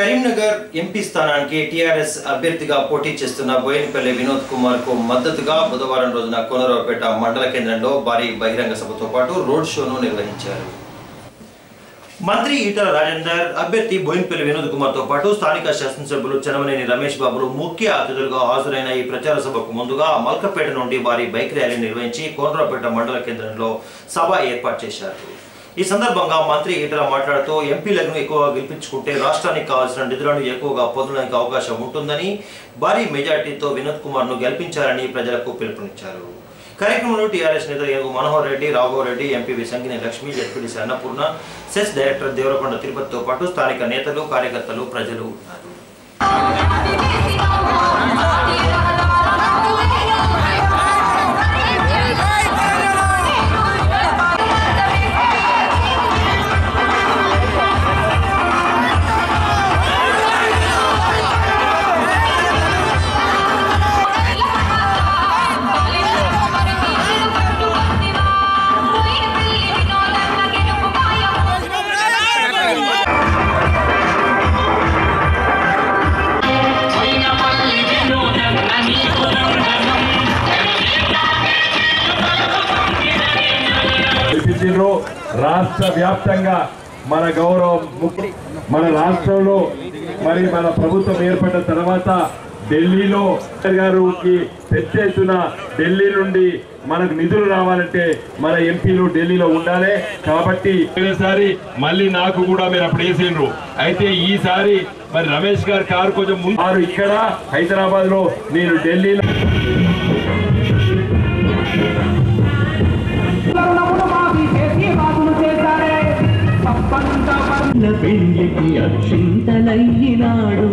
Karimnagar MP స్థానానికి TRS అభ్యర్థిగా పోటీ చేస్తున్న బోయినపల్లి వినోద్ కుమార్కు మద్దతుగా బుధవారం రోజున కోనరావుపేట మండల కేంద్రంలో భారీ బహిరంగ సభతో పాటు రోడ్ షోను నిర్వహించారు. మంత్రి ఈటల రాజేందర్ అభ్యర్థి బోయినపల్లి వినోద్ కుమార్తో పాటు స్థానిక శాసనసభ్యులు చనమనేని రమేష్ బాబులు ముఖ్య అతిథులుగా హాజరైన ఈ ప్రచార సభకు ముందుగా మల్కపేట నుండి భారీ బైక్ ర్యాలీ నిర్వహించి కోనరావుపేట మండల కేంద్రంలో సభ ఏర్పాటు చేశారు. ఈ సందర్భంగా మంత్రి ఈటల మాట్లాడుతూ ఎంపీలను ఎక్కువగా గెలిపించుకుంటే రాష్ట్రానికి కావాల్సిన నిధులను ఎక్కువగా పొందడానికి అవకాశం ఉంటుందని భారీ మెజార్టీతో వినోద్ కుమార్ను గెలిపించాలని ప్రజలకు పిలుపునిచ్చారు. కార్యక్రమంలో టీఆర్ఎస్ నేత Enugu Manohar Reddy Raghava Reddy ఎంపీవి Sangini Lakshmi ZPTC Annapurna cess director Devarakonda తిరుపతితో పాటు స్థానిక నేతలు కార్యకర్తలు ప్రజలు ఉన్నారు. రాష్ట్రంగా మన గౌరవం మన రాష్ట్రంలో మరి మన ప్రభుత్వం ఏర్పడిన తర్వాత ఢిల్లీలో గారికి పెద్ద ఎత్తున ఢిల్లీ నుండి మనకు నిధులు రావాలంటే మన ఎంపీలు ఢిల్లీలో ఉండాలి. కాబట్టి ఈసారి మళ్ళీ నాకు కూడా మీరు అప్పుడు వేసిండ్రు. అయితే ఈసారి మరి రమేష్ గారి కారు కొంచెం ముందు వారు ఇక్కడ హైదరాబాద్లో నేను ఢిల్లీలో పెళ్ళికి అక్షింతలయ్యినాడు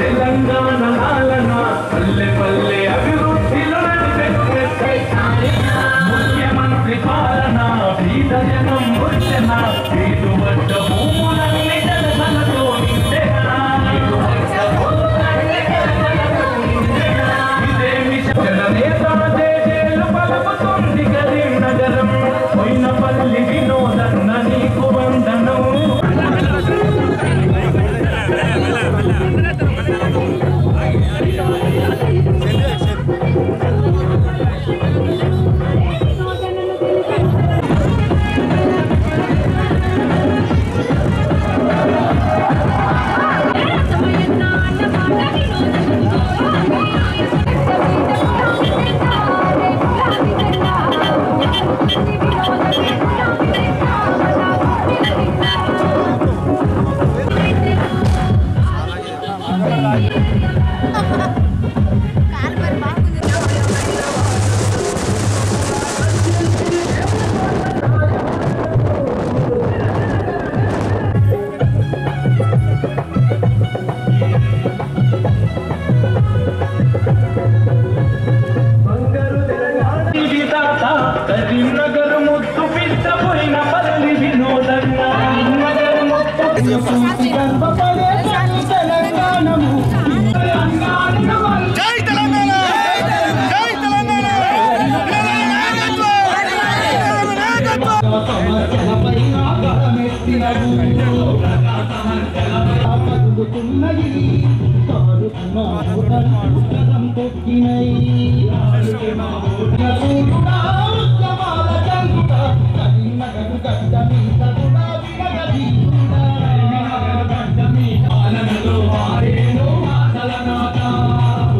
తెలంగాణ कार पर बर्बाद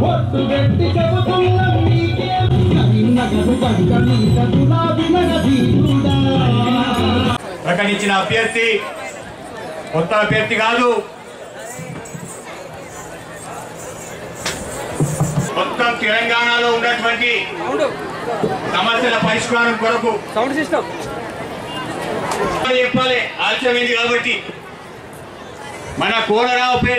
ఒట్టు ప్రకటించిన అభ్యర్థి కొత్త అభ్యర్థి కాదు. తెలంగాణలో ఉన్నటువంటి సమస్యల పరిష్కారం కొరకు సౌండ్ సిస్టమ్. చెప్పాలి ఆలస్యమైంది కాబట్టి మన కోనరావుపేట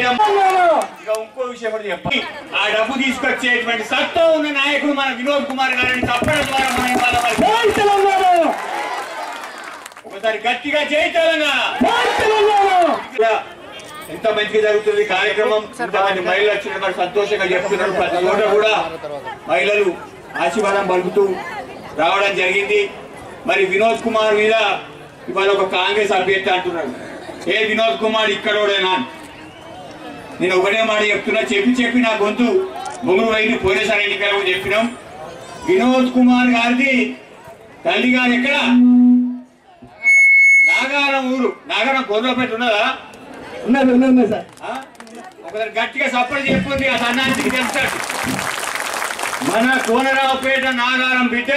ఇక ఇంకో విషయం కూడా చెప్పాలి. ఆ డబ్బు తీసుకొచ్చేటువంటి సత్తా ఉన్న నాయకుడు మన వినోద్ కుమార్ గారిని తప్పడం ద్వారా మనం ఒకసారి గట్టిగా చేయి ఎంత మంచిగా జరుగుతుంది కార్యక్రమం ఇంతమంది మహిళలు వచ్చిన మరి సంతోషంగా చెప్తున్నారు ప్రతి చోట కూడా మహిళలు ఆశీర్వాదం పలుకుతూ రావడం జరిగింది. మరి వినోద్ కుమార్ మీద ఇవాళ ఒక కాంగ్రెస్ అభ్యర్థి అంటున్నాడు ఏ వినోద్ కుమార్ ఇక్కడోడేనా. నేను. ఒకటే మాట చెప్తున్నా చెప్పి చెప్పి నా గొంతు బొంగురు వైపు పోయినసారి ఎన్నికలకు చెప్పినాం. వినోద్ కుమార్ గారిది తల్లి గారు ఎక్కడ? నాగారం ఊరు. నాగారం కొర్రపేట ఉన్నదా? ఉన్నారు ఉన్నారు సార్. ఒకసారి గట్టిగా సపోర్ట్ చెప్పుంది ఆ సన్నానికి తెలుస్తాడు. మన కోనరావుపేట నాగారం బిడ్డ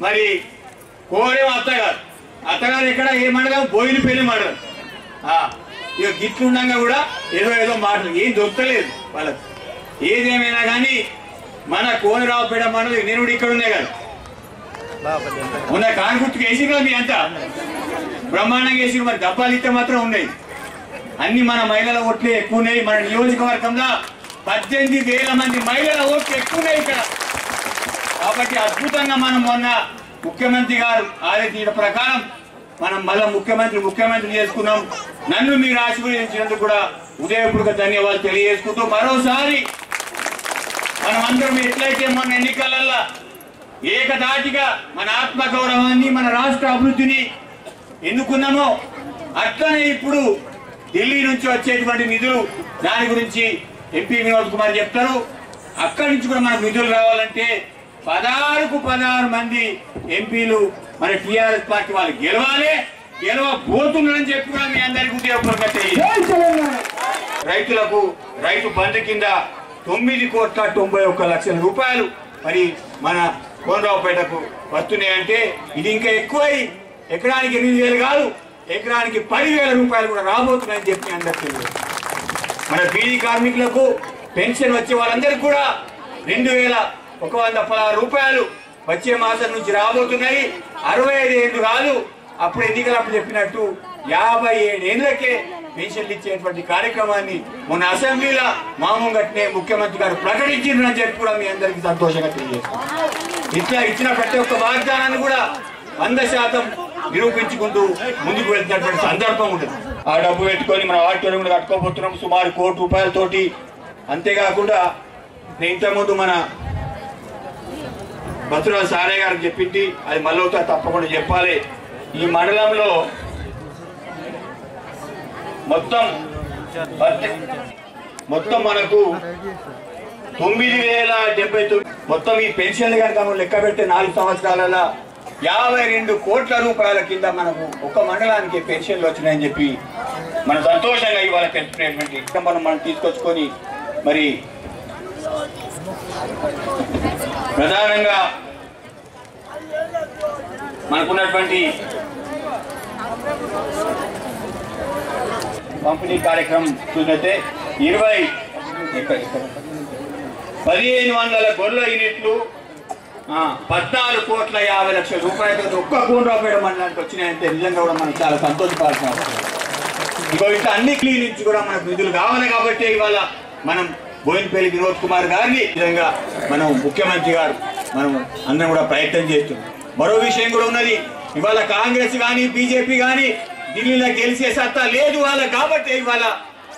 మరి కోరే అత్తగారు. అత్తగారు ఎక్కడ? ఏ మండలం? బోయిన పెళ్ళి మండలం. ఆ, గిట్లు ఉండగా కూడా ఏదో ఏదో మాటలు. ఏం దొరకలేదు వాళ్ళకి. ఏదేమైనా కానీ మన కోనరావుపేట మండలం నేను కూడా ఇక్కడ ఉన్నాయి కదా. ఉన్న కాన్గుర్తుకు వేసి కదా మీ అంతా. బ్రహ్మాండంగా వేసి మరి డబ్బాలు ఇస్తే మాత్రం ఉన్నాయి. అన్ని మన మహిళల ఓట్లే ఎక్కువ మన నియోజకవర్గంలో పద్దెనిమిది వేల మంది మహిళల ఓట్లు ఎక్కువ ఉన్నాయి ఇక్కడ. కాబట్టి అద్భుతంగా మనం మొన్న ముఖ్యమంత్రి గారు ఆదేశించిన ప్రకారం మనం మళ్ళా ముఖ్యమంత్రి ముఖ్యమంత్రి చేసుకున్నాం. నన్ను మీరు ఆశీర్వదించినందుకు కూడా ఉదయపూర్వక ధన్యవాదాలు తెలియజేసుకుంటూ మరోసారి మనమందరం ఎట్లయితే మొన్న ఎన్నికలల్లో ఏకదాటిగా మన ఆత్మగౌరవాన్ని మన రాష్ట్ర అభివృద్ధిని ఎన్నుకున్నామో అట్లనే ఇప్పుడు ఢిల్లీ నుంచి వచ్చేటువంటి నిధులు దాని గురించి ఎంపీ వినోద్ కుమార్ చెప్తారు. అక్కడి నుంచి కూడా మనకు నిధులు రావాలంటే పదహారుకు పదహారు మంది ఎంపీలు మన టీఆర్ఎస్ పార్టీ వాళ్ళు గెలవాలి. గెలవబోతున్నారని చెప్పి కూడా మీ అందరికీ ఉద్యోగపరంగా తెలియదు రైతులకు రైతు బంధు కింద తొమ్మిది కోట్ల తొంభై ఒక్క లక్షల రూపాయలు మరి మన కోనరావుపేటకు వస్తున్నాయంటే ఇది ఇంకా ఎక్కువై ఎకరానికి ఎనిమిది వేలు కాదు. ఎకరానికి పదివేల రూపాయలు కూడా రాబోతున్నాయని చెప్పి అందరికీ మన బీడీ కార్మికులకు పెన్షన్ వచ్చే వాళ్ళందరికీ కూడా రెండు వేల ఒక వంద పదహారు రూపాయలు వచ్చే మాసం నుంచి రాబోతున్నాయి. అరవై ఐదు ఏళ్ళు కాదు అప్పుడు ఎన్నికలప్పుడు చెప్పినట్టు యాభై ఏడు ఏళ్ళకే పెన్షన్లు ఇచ్చేటువంటి కార్యక్రమాన్ని మొన్న అసెంబ్లీలో మామూలుగానే ముఖ్యమంత్రి గారు ప్రకటించిండ్రని చెప్పి కూడా మీ అందరికీ సంతోషంగా తెలియజేస్తాం ఇట్లా ఇచ్చిన ప్రతి ఒక్క వాగ్దానాన్ని కూడా వంద శాతం నిరూపించుకుంటూ ముందుకు వెళ్తున్నటువంటి సందర్భం ఉంటుంది ఆ డబ్బు పెట్టుకొని మనం ఆడిటోరియం కూడా కట్టుకోబోతున్నాం. సుమారు కోటి రూపాయలతోటి. అంతేకాకుండా నేను ఇంతకుముందు మన భద్రవ సారయ్య గారికి చెప్పింది అది మళ్ళీ తప్పకుండా చెప్పాలి. ఈ మండలంలో మొత్తం మొత్తం మనకు తొమ్మిది వేల డెబ్బై తొమ్మిది మొత్తం ఈ పెన్షన్లు కనుక మనం లెక్క పెడితే నాలుగు సంవత్సరాలలో యాభై రెండు కోట్ల రూపాయల కింద మనకు ఒక మండలానికి పెన్షన్లు వచ్చినాయని చెప్పి మన సంతోషంగా ఇవాళ తెలుసుకునేటువంటి ఇక్కడ మనం మనం తీసుకొచ్చుకొని మరి ప్రధానంగా మనకున్నటువంటి పంపిణీ కార్యక్రమం చూసినట్టే ఇరవై పదిహేను వందల గొర్రెల యూనిట్లు పద్నాలుగు కోట్ల యాభై లక్షల రూపాయలతో ఒక్క కూనరాపేట మండలానికి వచ్చినాయంటే నిజంగా కూడా మనం చాలా సంతోషపడాల్సిన అవసరం. ఇగో ఇట్లా అన్ని క్లీన్ నుంచి కూడా మనకు నిధులు కావాలి కాబట్టి ఇవాళ మనం బోయినపల్లి వినోద్ కుమార్ గారిని విధంగా మనం ముఖ్యమంత్రి గారు మనం అందరం కూడా ప్రయత్నం చేస్తున్నాం మరో విషయం కూడా ఉన్నది ఇవాళ కాంగ్రెస్ కానీ బీజేపీ కానీ ఢిల్లీలో గెలిచే సత్తా లేదు వాళ్ళ కాబట్టి ఇవాళ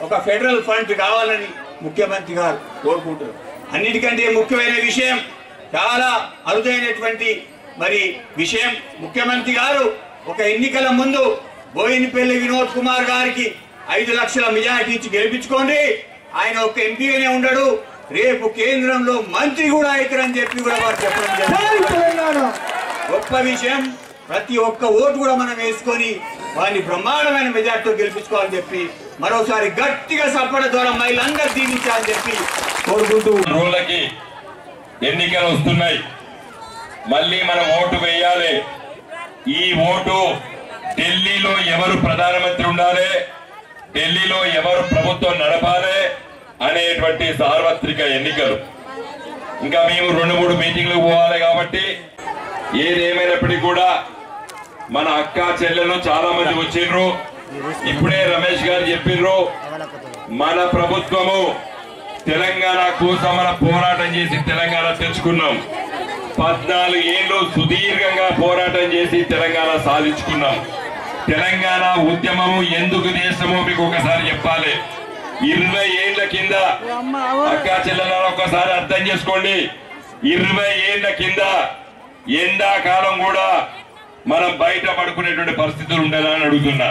ఒక ఫెడరల్ ఫండ్ కావాలని ముఖ్యమంత్రి గారు కోరుకుంటున్నారు. అన్నిటికంటే ముఖ్యమైన విషయం చాలా అరుదైనటువంటి మరి విషయం. ముఖ్యమంత్రి గారు ఒక ఎన్నికల ముందు బోయినపల్లి వినోద్ కుమార్ గారికి ఐదు లక్షల మెజారిటీ ఇచ్చి గెలిపించుకోండి. ఆయన ఒక ఎంపీగానే ఉండడు. రేపు కేంద్రంలో మంత్రి కూడా అవుతారని చెప్పి కూడా వారు చెప్పడం గొప్ప విషయం. ప్రతి ఒక్క ఓటు కూడా మనం వేసుకొని వారిని బ్రహ్మాండమైన మెజార్టీతో గెలిపించుకోవాలని చెప్పి మరోసారి గట్టిగా సపోర్ట్ ద్వారా మహిళలందరూ దీవించాలని చెప్పి కోరుకుంటూ రోజులకి ఎన్నికలు వస్తున్నాయి. మళ్ళీ మనం ఓటు వేయాలి. ఈ ఓటు ఢిల్లీలో ఎవరు ప్రధానమంత్రి ఉండాలి? ఢిల్లీలో ఎవరు ప్రభుత్వం నడపాలి? అనేటువంటి సార్వత్రిక ఎన్నికలు. ఇంకా మేము రెండు మూడు మీటింగ్లు పోవాలి కాబట్టి ఏదేమైనప్పటికీ కూడా మన అక్క చెల్లెలు చాలా మంది వచ్చిండ్రు. ఇప్పుడే రమేష్ గారు చెప్పిండ్రు మన ప్రభుత్వము తెలంగాణ కోసం మనం పోరాటం చేసి తెలంగాణ తెచ్చుకున్నాం. పద్నాలుగు ఏళ్ళు సుదీర్ఘంగా పోరాటం చేసి తెలంగాణ సాధించుకున్నాం. తెలంగాణ ఉద్యమము ఎందుకు దేశమో మీకు ఒకసారి చెప్పాలి. ఇరవై ఏళ్ళ కింద అక్క చెల్లెలను ఒకసారి అర్థం చేసుకోండి. ఇరవై ఏళ్ళ కింద ఎండాకాలం కూడా మనం బయట పడుకునేటువంటి పరిస్థితులు ఉండాలని అడుగుతున్నా.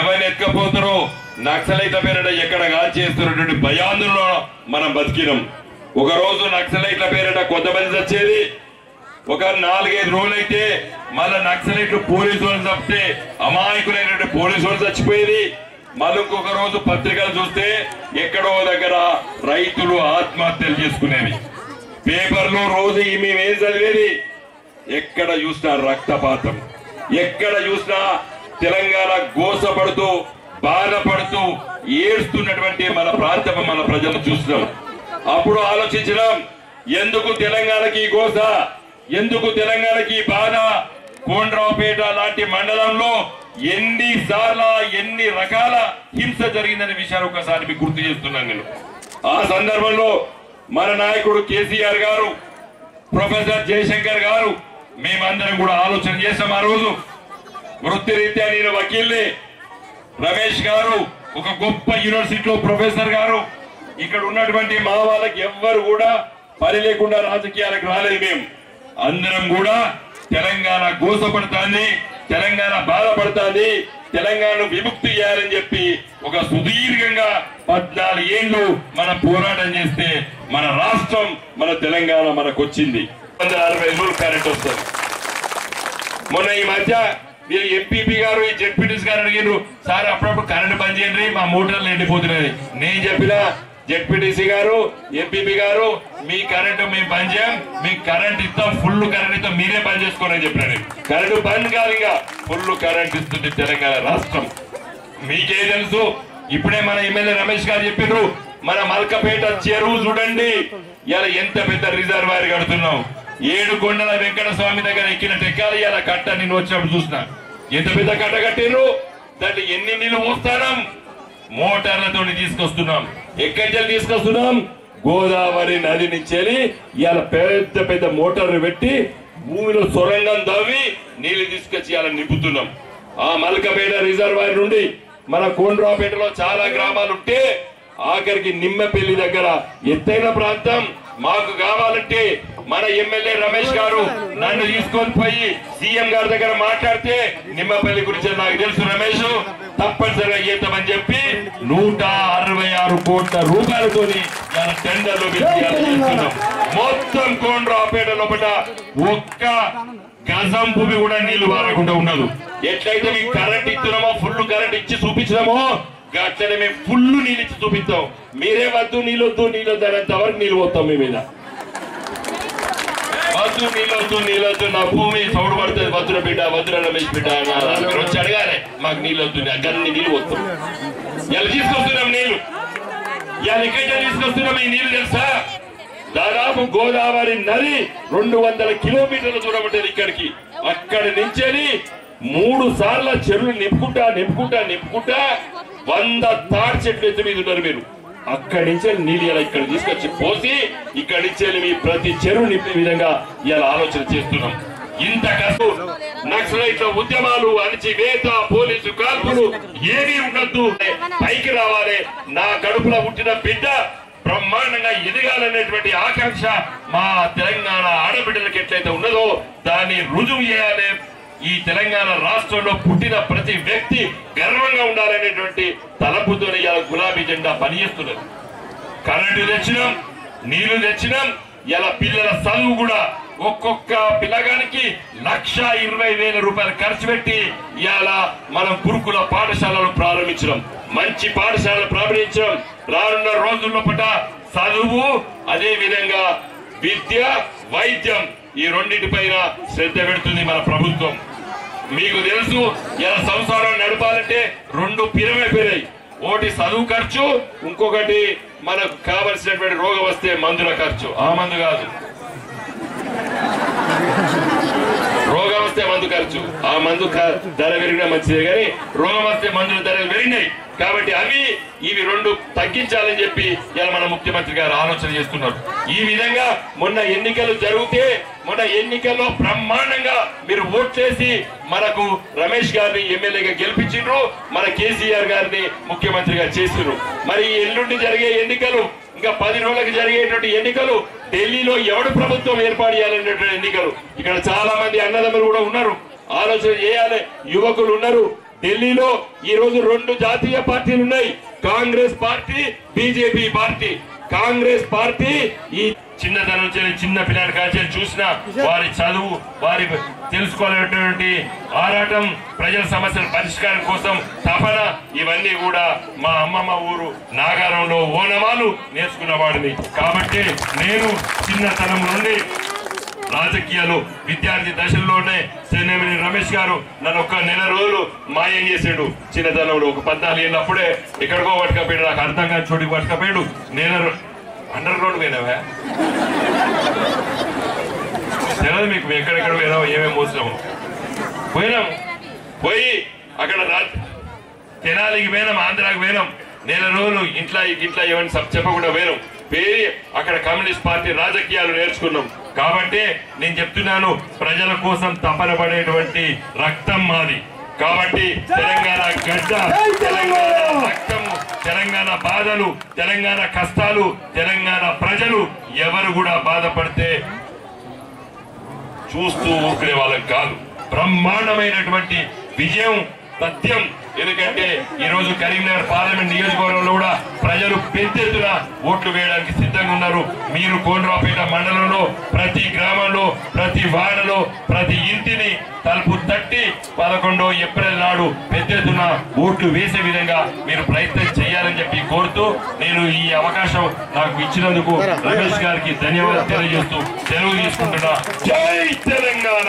ఎవరు ఎత్తుకపోతారో నక్సలైట్ల పేరిట ఎక్కడ కాల్ చేస్తున్నటువంటి భయాందులో మనం బతికినాం. ఒక రోజు నక్సలైట్ల పేరిట కొంతమంది చచ్చేది ఒక నాలుగైదు రోజులైతే మళ్ళా నక్సలైట్లు పోలీసు వాళ్ళు చంపితే అమాయకులైనటువంటి పోలీసు వాళ్ళు చచ్చిపోయేది. మళ్ళీ ఇంకొక రోజు పత్రికలు చూస్తే ఎక్కడో దగ్గర రైతులు ఆత్మహత్యలు చేసుకునేవి పేపర్లో రోజు మేమేం చదివేది? ఎక్కడ చూసినా రక్తపాతం. ఎక్కడ చూసినా తెలంగాణ గోసపడుతూ బాధపడుతూ ఏడుస్తున్నటువంటి మన ప్రాంతం మన ప్రజలు చూస్తున్నాం. అప్పుడు ఆలోచించడం ఎందుకు తెలంగాణకి గోస? ఎందుకు తెలంగాణకి బాధ? కోండ్రావుపేట లాంటి మండలంలో ఎన్ని సార్ల ఎన్ని రకాల హింస జరిగిందనే విషయాలు ఒకసారి మీకు గుర్తు చేస్తున్నాను నేను. ఆ సందర్భంలో మన నాయకుడు కేసీఆర్ గారు ప్రొఫెసర్ జయశంకర్ గారు మేమందరం కూడా ఆలోచన చేసాం ఆ రోజు. వృత్తిరీత్యా నేను వకీల్ని రమేష్ గారు ఒక గొప్ప యూనివర్సిటీలో ప్రొఫెసర్ గారు. ఇక్కడ ఉన్నటువంటి మా వాళ్ళకి ఎవ్వరు కూడా పని లేకుండా రాజకీయాలకు రాలేదు మేము. అందరం కూడా తెలంగాణ గోసపడుతుంది తెలంగాణ బాధపడుతుంది తెలంగాణ విముక్తి చేయాలని చెప్పి ఒక సుదీర్ఘంగా పద్నాలుగు ఏళ్ళు మనం పోరాటం చేస్తే మన రాష్ట్రం మన తెలంగాణ మనకు వచ్చింది వందల అరవై రోజులు కరెంట్ వస్తుంది. మొన్న ఈ మధ్య వీళ్ళు ఎంపీపీ గారు ఈ జెడ్పీటీస్ గారు అడిగారు సార్ అప్పుడప్పుడు కరెంట్ బంద్ చేయండి మా మోటార్లు ఎండిపోతున్నాయి. నేను చెప్పినా జెడ్పీటీసీ గారు ఎంపీపీ గారు మీ కరెంటు మేము బంద్ చేయం మీ కరెంట్ ఇస్తాం ఫుల్ కరెంట్ ఇస్తాం మీరే బంద్ చేసుకోరని చెప్పినాను కరెంటు బంద్ కాదు ఇక ఫుల్ కరెంట్ ఇస్తుంది తెలంగాణ రాష్ట్రం. మీకే తెలుసు? ఇప్పుడే మన ఎమ్మెల్యే రమేష్ గారు చెప్పిండ్రు మన మల్కపేట చెరువు చూడండి ఇలా ఎంత పెద్ద రిజర్వాయర్ కడుతున్నాం. ఏడు కొండల వెంకట స్వామి దగ్గర ఎక్కిన టెక్కాలి కట్ట నేను వచ్చినప్పుడు చూసిన. ఎంత పెద్ద కట్ట కట్టిర్రు? దాంట్లో ఎన్ని నీళ్ళు మోస్తాం మోటార్లతో తీసుకొస్తున్నాం. ఎక్కడి తీసుకొస్తున్నాం? గోదావరి నది నుంచి ఇవాళ పెద్ద పెద్ద మోటార్లు పెట్టి భూమిలో సొరంగం తవ్వి నీళ్ళు తీసుకొచ్చి ఇలా నింపుతున్నాం. ఆ మల్కపేట రిజర్వాయర్ నుండి మన కోండ్రాపేటలో చాలా గ్రామాలు ఉంటే ఆఖరికి నిమ్మపల్లి దగ్గర ఎత్తైన ప్రాంతం. మాకు కావాలంటే మన ఎమ్మెల్యే రమేష్ గారు నన్ను తీసుకొని పోయి సీఎం గారి దగ్గర మాట్లాడితే నిమ్మపల్లి గురించి నాకు తెలుసు రమేష్. తప్పనిసరిగా చేద్దామని చెప్పి నూట అరవై ఆరు కోట్ల టెండర్లు చేస్తున్నాం. మొత్తం కోండ్రాపేట లోపల ఒక్క గజం భూమి కూడా నీళ్ళు వారకుండా ఉండదు ఎట్లయితే మీకు కరెంట్ ఇస్తున్నామో ఫుల్ కరెంట్ ఇచ్చి చూపించినామో అట్లనే మేము ఫుల్ నీళ్ళు ఇచ్చి చూపిస్తాం. మీరే వద్దు నీళ్ళు వద్దు నీళ్ళు వద్దు అనేంత వరకు నీళ్ళు పోతాం మీ మీద. వద్దు నీళ్ళొద్దు నీళ్ళొద్దు నా భూమి సౌడు పడుతుంది వద్దున బిడ్డ వద్దున రమేష్ బిడ్డ అన్నారు. మీరు వచ్చి అడగాలి మాకు నీళ్ళొద్దు వద్దు నీళ్ళు వద్దు. ఇలా తీసుకొస్తున్నాం నీళ్ళు. ఇవాళ ఎక్కడ తీసుకొస్తున్నాం ఈ నీళ్ళు తెలుసా? దాదాపు గోదావరి నది రెండు వందల కిలోమీటర్ల దూరం ఉంటుంది ఇక్కడికి. అక్కడి నుంచి మూడు సార్ల చెరువులు నింపుకుంటా నింపుకుంటా నింపుకుంటా వంద తాడి చెట్లు ఎత్తు మీద ఉన్నారు మీరు. అక్కడి నుంచి నీళ్ళు ఇలా ఇక్కడ తీసుకొచ్చి పోసి ఇక్కడి నుంచి మీ ప్రతి చెరువు నింపే విధంగా ఇలా ఆలోచన చేస్తున్నాం. ఇంత కష్టం. నక్సలైట్ల ఉద్యమాలు అణచివేత పోలీసు కాల్పులు ఏమీ ఉండద్దు. పైకి రావాలి. నా కడుపులో పుట్టిన బిడ్డ బ్రహ్మాండంగా ఎదగాలనేటువంటి ఆకాంక్ష మా తెలంగాణ ఆడబిడ్డలకు ఎట్లయితే ఉన్నదో దాన్ని రుజువు చేయాలి. ఈ తెలంగాణ రాష్ట్రంలో పుట్టిన ప్రతి వ్యక్తి గర్వంగా ఉండాలనేటువంటి తలపుతో ఇలా గులాబీ జెండా పనిచేస్తున్నది. కరెంటు తెచ్చినాం నీళ్ళు తెచ్చినాం ఇలా పిల్లల చదువు కూడా ఒక్కొక్క పిల్లగానికి లక్ష ఇరవై వేల రూపాయలు ఖర్చు పెట్టి ఇలా మనం గురుకుల పాఠశాలలు ప్రారంభించడం మంచి పాఠశాలలు ప్రారంభించడం రానున్న రోజుల్లో పట చదువు అదే విధంగా విద్య వైద్యం ఈ రెండింటిపైన శ్రద్ధ పెడుతుంది మన ప్రభుత్వం. మీకు తెలుసు ఇలా సంసారం నడపాలంటే రెండు పిరమైపోయినాయి ఒకటి చదువు ఖర్చు ఇంకొకటి మనకు కావలసినటువంటి రోగం వస్తే మందుల ఖర్చు. ఆ మందు కాదు. మందు ఆ మందు ధర పెరిగినా మంచిదే కానీ రోగం వస్తే మందుల ధరలు పెరిగినాయి. కాబట్టి అవి ఇవి రెండు తగ్గించాలని చెప్పి ఇలా మన ముఖ్యమంత్రి గారు ఆలోచన చేస్తున్నారు. ఈ విధంగా మొన్న ఎన్నికలు జరిగితే మొన్న ఎన్నికల్లో బ్రహ్మాండంగా మీరు ఓట్ చేసి మనకు రమేష్ గారిని ఎమ్మెల్యేగా గెలిపించిండ్రు మన కేసీఆర్ గారిని ముఖ్యమంత్రిగా చేసిండ్రు మరి ఎల్లుండి జరిగే ఎన్నికలు ఇంకా పది రోజులకు జరిగేటువంటి ఎన్నికలు ఢిల్లీలో ఎవడు ప్రభుత్వం ఏర్పాటు చేయాలనేటువంటి ఎన్నికలు. ఇక్కడ చాలా మంది అన్నదమ్ములు కూడా ఉన్నారు. ఆలోచన చేయాలి. యువకులు ఉన్నారు. ఢిల్లీలో ఈ రోజు రెండు జాతీయ పార్టీలు ఉన్నాయి. Congress party BJP party. Congress party ఈ చిన్నతనం నుంచి చిన్న పిల్లాడి కాల్చి చూసిన వారి చదువు వారి తెలుసుకోవాలనేటువంటి ఆరాటం ప్రజల సమస్యల పరిష్కారం కోసం తపన ఇవన్నీ కూడా మా అమ్మమ్మ ఊరు నాగారంలో ఓనమాలు నేర్చుకున్న వాడిని. కాబట్టి నేను చిన్నతనం నుండి రాజకీయాలు విద్యార్థి దశల్లోనే చెన్నమని రమేష్ గారు నన్ను ఒక నెల రోజులు మాయం చేసాడు. చిన్నతనంలో ఒక పద్నాలుగు ఏళ్ళప్పుడే ఎక్కడికో పట్టుకపోయాడు. నాకు అర్థం కాని చోటికి పట్టుకపోయాడు. నెల అండర్ గ్రౌండ్ పోయినావా? తెలియదు మీకు ఎక్కడెక్కడ పోయినావు ఏమేమి మోసినాము పోయినాం. పోయి అక్కడ రా- తెనాలికి పోయినాం ఆంధ్రాకి పోయినాం. నెల రోజులు ఇంట్లో ఇంట్లో ఏమని చెప్పకుండా పోయినాం. పోయి అక్కడ కమ్యూనిస్ట్ పార్టీ రాజకీయాలు నేర్చుకున్నాం. కాబట్టి నేను చెప్తున్నాను ప్రజల కోసం తపన పడేటువంటి రక్తం మాది. కాబట్టి తెలంగాణ గడ్డ తెలంగాణ రక్తము తెలంగాణ బాధలు తెలంగాణ కష్టాలు తెలంగాణ ప్రజలు ఎవరు కూడా బాధపడితే చూస్తూ ఊరుకునే వాళ్ళకి కాదు. బ్రహ్మాండమైనటువంటి విజయం సత్యం. ఎందుకంటే ఈ రోజు కరీంనగర్ పార్లమెంట్ నియోజకవర్గంలో కూడా ప్రజలు పెద్ద ఎత్తున ఓట్లు వేయడానికి సిద్ధంగా ఉన్నారు. మీరు కోనరావుపేట మండలంలో ప్రతి గ్రామంలో ప్రతి వాడలో ప్రతి ఇంటిని తలుపు తట్టి పదకొండో ఏప్రిల్ నాడు పెద్ద ఎత్తున ఓట్లు వేసే విధంగా మీరు ప్రయత్నం చేయాలని చెప్పి కోరుతూ నేను ఈ అవకాశం నాకు ఇచ్చినందుకు రమేష్ గారికి ధన్యవాదాలు తెలియజేస్తూ సెలవు తీసుకుంటున్నా. జై తెలంగాణ!